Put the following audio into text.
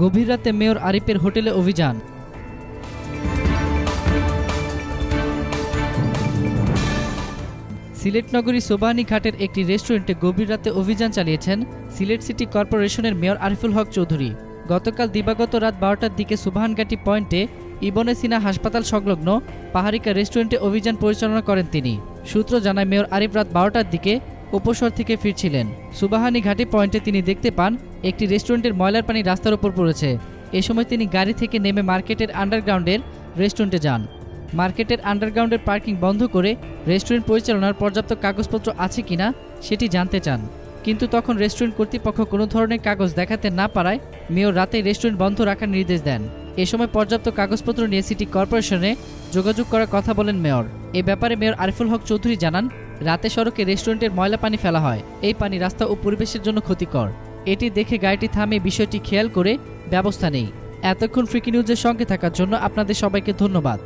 গভীর রাতে মেয়র আরিফের হোটেলে অভিযান। সিলেট নগরী সোবাহানি ঘাটের একটি রেস্টুরেন্টে গভীর রাতে অভিযান চালিয়েছেন সিলেট সিটি কর্পোরেশনের মেয়র আরিফুল হক চৌধুরী। গতকাল দিবাগত রাত বারোটার দিকে সুবাহানঘাটি পয়েন্টে ইবনে সিনা হাসপাতাল সংলগ্ন পাহাড়িকা রেস্টুরেন্টে অভিযান পরিচালনা করেন তিনি। সূত্র জানায়, মেয়র আরিফ রাত বারোটার দিকে উপসর থেকে ফিরছিলেন। সুবাহানি ঘাটি পয়েন্টে তিনি দেখতে পান, একটি রেস্টুরেন্টের ময়লার পানি রাস্তার উপর পড়েছে। এ সময় তিনি গাড়ি থেকে নেমে মার্কেটের আন্ডারগ্রাউন্ডের রেস্টুরেন্টে যান। মার্কেটের আন্ডারগ্রাউন্ডের পার্কিং বন্ধ করে রেস্টুরেন্ট পরিচালনার পর্যাপ্ত কাগজপত্র আছে কিনা সেটি জানতে চান। কিন্তু তখন রেস্টুরেন্ট কর্তৃপক্ষ কোনো ধরনের কাগজ দেখাতে না পারায় মেয়র রাতে রেস্টুরেন্ট বন্ধ রাখার নির্দেশ দেন। এ সময় পর্যাপ্ত কাগজপত্র নিয়ে সিটি কর্পোরেশনে যোগাযোগ করার কথা বলেন মেয়র। এ ব্যাপারে মেয়র আরিফুল হক চৌধুরী জানান রাতে সড়কে রেস্টুরেন্টের ময়লা পানি ফেলা হয়। এই পানি রাস্তা ও পরিবেশের জন্য ক্ষতিকর। এটি দেখে গাড়িটি থামে বিষয়টি খেয়াল করে ব্যবস্থা নেই। এতক্ষণ ফ্রিকি নিউজের সঙ্গে থাকার জন্য আপনাদের সবাইকে ধন্যবাদ।